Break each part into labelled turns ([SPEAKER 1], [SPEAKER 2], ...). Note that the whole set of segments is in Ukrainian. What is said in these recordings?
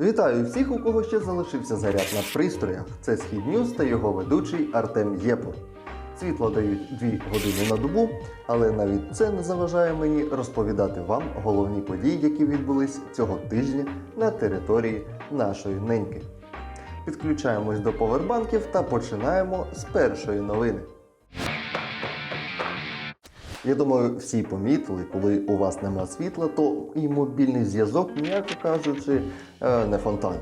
[SPEAKER 1] Вітаю всіх, у кого ще залишився заряд на пристроях. Це Схід Ньюз та його ведучий Артем Єпур. Світло дають 2 години на добу, але навіть це не заважає мені розповідати вам головні події, які відбулись цього тижня на території нашої неньки. Підключаємось до повербанків та починаємо з першої новини. Я думаю, всі помітили, коли у вас нема світла, то і мобільний зв'язок, м'яко кажучи, е, не фонтан.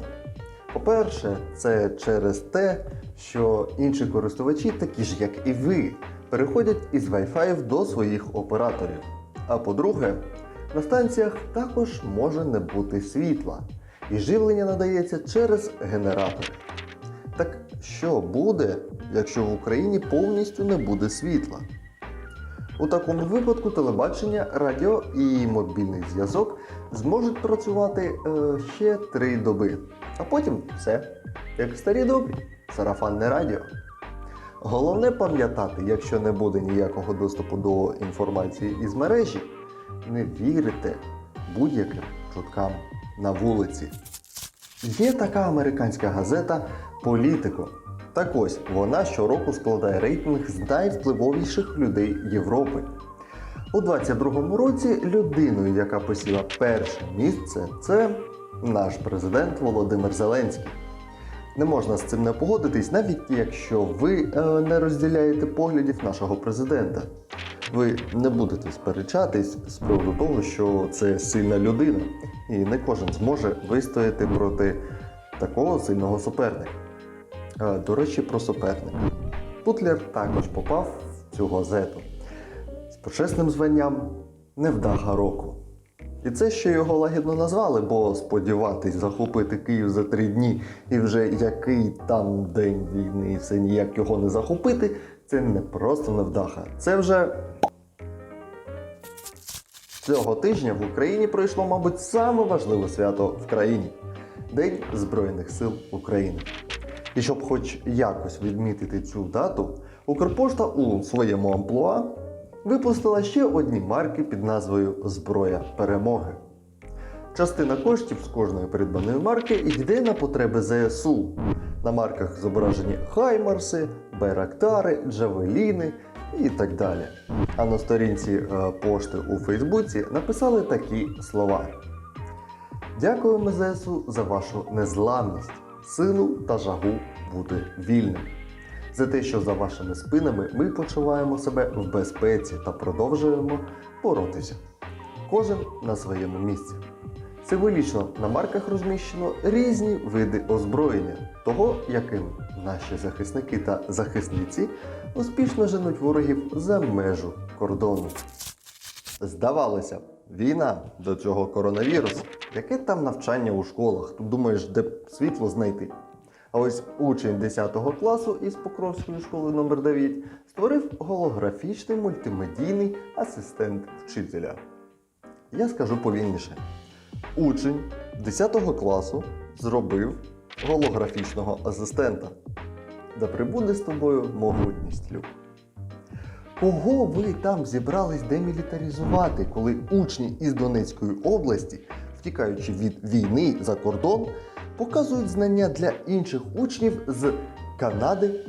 [SPEAKER 1] По-перше, це через те, що інші користувачі, такі ж як і ви, переходять із Wi-Fi до своїх операторів. А по-друге, на станціях також може не бути світла, і живлення надається через генератори. Так що буде, якщо в Україні повністю не буде світла? У такому випадку телебачення, радіо і мобільний зв'язок зможуть працювати е, ще три доби, а потім все, як старі добрі, сарафанне радіо. Головне пам'ятати, якщо не буде ніякого доступу до інформації із мережі, не вірите будь-яким чуткам на вулиці. Є така американська газета Політико. Так ось вона щороку складає рейтинг з найвпливовіших людей Європи. У 22-му році людиною, яка посіла перше місце, це наш президент Володимир Зеленський. Не можна з цим не погодитись, навіть якщо ви е, не розділяєте поглядів нашого президента. Ви не будете сперечатись з приводу того, що це сильна людина, і не кожен зможе вистояти проти такого сильного суперника. Е, До речі, про суперника. Путлер також попав в цю газету з почесним званням Невдаха року. І це ще його лагідно назвали, бо сподіватись захопити Київ за три дні і вже який там день війни і все ніяк його не захопити, це не просто невдаха. Це вже цього тижня в Україні пройшло, мабуть, саме важливе свято в країні День Збройних сил України. І щоб хоч якось відмітити цю дату, Укрпошта у своєму амплуа випустила ще одні марки під назвою Зброя перемоги. Частина коштів з кожної придбаної марки йде на потреби ЗСУ. На марках зображені Хаймарси, Байрактари, Джавеліни і так далі. А на сторінці е, пошти у Фейсбуці написали такі слова: Дякуємо ЗСУ за вашу незламність, силу та жагу бути вільним. За те, що за вашими спинами ми почуваємо себе в безпеці та продовжуємо боротися. Кожен на своєму місці. Символічно на марках розміщено різні види озброєння, того, яким наші захисники та захисниці успішно женуть ворогів за межу кордону. Здавалося, війна до цього коронавірусу. Яке там навчання у школах? Тут думаєш, де світло знайти? А ось учень 10 класу із Покровської школи номер 9 створив голографічний мультимедійний асистент вчителя. Я скажу повільніше. Учень 10 класу зробив голографічного асистента. Да прибуде з тобою могутність, Люк. Кого ви там зібрались демілітаризувати, коли учні із Донецької області, втікаючи від війни за кордон, показують знання для інших учнів з Канади,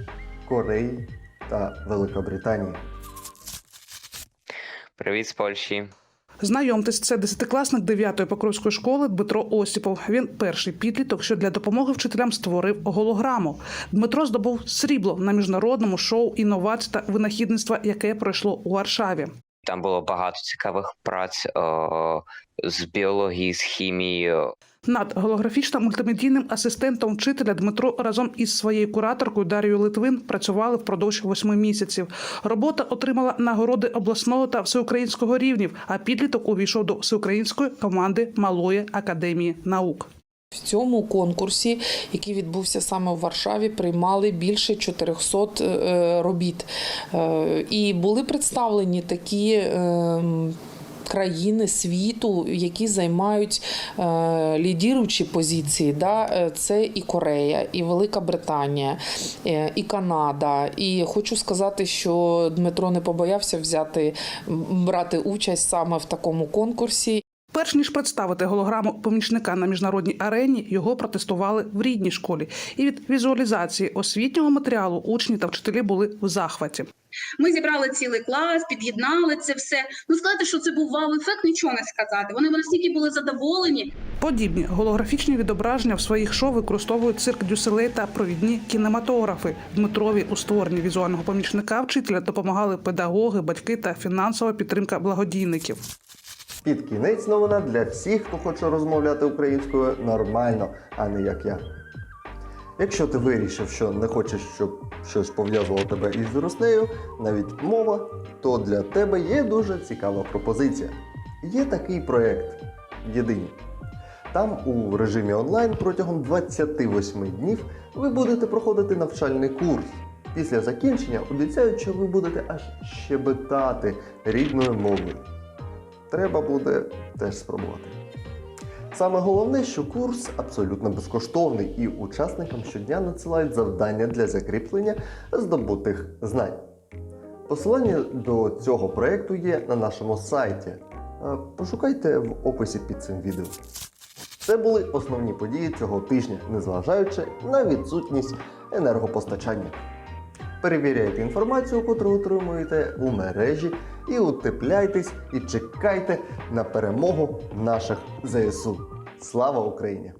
[SPEAKER 1] Кореї та Великобританії?
[SPEAKER 2] Привіт з Польщі.
[SPEAKER 3] Знайомтесь, це десятикласник 9-ї Покровської школи Дмитро Осіпов. Він перший підліток, що для допомоги вчителям створив голограму. Дмитро здобув срібло на міжнародному шоу інновацій та винахідництва, яке пройшло у Варшаві.
[SPEAKER 2] Там було багато цікавих праць о, з біології, з хімії.
[SPEAKER 3] Над голографічно-мультимедійним асистентом вчителя Дмитро разом із своєю кураторкою Дар'єю Литвин працювали впродовж восьми місяців. Робота отримала нагороди обласного та всеукраїнського рівнів, а підліток увійшов до всеукраїнської команди Малої академії наук.
[SPEAKER 4] В цьому конкурсі, який відбувся саме у Варшаві, приймали більше 400 е, робіт. Е, І були представлені такі. Країни світу, які займають е, лідіруючі позиції, да, е, це і Корея, і Велика Британія, е, і Канада. І хочу сказати, що Дмитро не побоявся взяти брати участь саме в такому конкурсі.
[SPEAKER 3] Перш ніж представити голограму помічника на міжнародній арені, його протестували в рідній школі. І від візуалізації освітнього матеріалу учні та вчителі були в захваті.
[SPEAKER 5] Ми зібрали цілий клас, під'єднали це все. Ну сказати, що це був вау-ефект, нічого не сказати. Вони настільки були задоволені.
[SPEAKER 3] Подібні голографічні відображення в своїх шоу використовують цирк Дюселей та провідні кінематографи. Дмитрові у створенні візуального помічника вчителя допомагали педагоги, батьки та фінансова підтримка благодійників.
[SPEAKER 1] Під кінець новина для всіх, хто хоче розмовляти українською нормально, а не як я. Якщо ти вирішив, що не хочеш, щоб щось пов'язувало тебе із Руснею, навіть мова, то для тебе є дуже цікава пропозиція. Є такий проєкт Єдині. Там у режимі онлайн протягом 28 днів ви будете проходити навчальний курс. Після закінчення обіцяють, що ви будете аж щебетати рідною мовою. Треба буде теж спробувати. Саме головне, що курс абсолютно безкоштовний і учасникам щодня надсилають завдання для закріплення здобутих знань. Посилання до цього проєкту є на нашому сайті. Е, Пошукайте в описі під цим відео. Це були основні події цього тижня, незважаючи на відсутність енергопостачання. Перевіряйте інформацію, котру отримуєте у мережі, і утепляйтесь і чекайте на перемогу наших ЗСУ. Слава Україні!